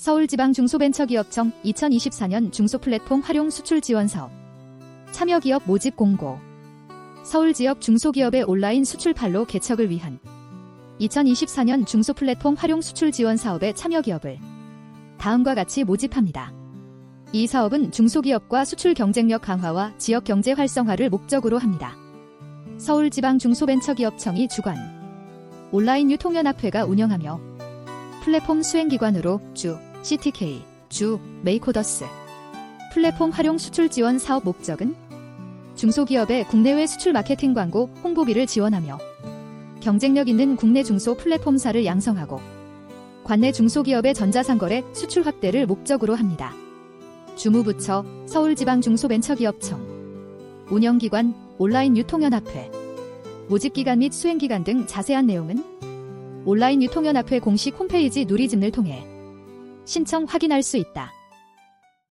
서울지방 중소벤처기업청 2024년 중소플랫폼 활용 수출 지원 사업 참여기업 모집 공고 서울지역 중소기업의 온라인 수출 판로 개척을 위한 2024년 중소플랫폼 활용 수출 지원 사업에 참여기업을 다음과 같이 모집합니다. 이 사업은 중소기업과 수출 경쟁력 강화와 지역 경제 활성화를 목적으로 합니다. 서울지방 중소벤처기업청이 주관, 온라인 유통연합회가 운영하며 플랫폼 수행기관으로 주, CTK, 주, 메이코더스 플랫폼 활용 수출 지원 사업 목적은 중소기업의 국내외 수출 마케팅 광고 홍보비를 지원하며 경쟁력 있는 국내 중소 플랫폼사를 양성하고 관내 중소기업의 전자상거래 수출 확대를 목적으로 합니다. 주무부처 서울지방중소벤처기업청 운영기관 온라인 유통연합회 모집기간 및 수행기간 등 자세한 내용은 온라인 유통연합회 공식 홈페이지 누리집을 통해 신청 확인할 수 있다.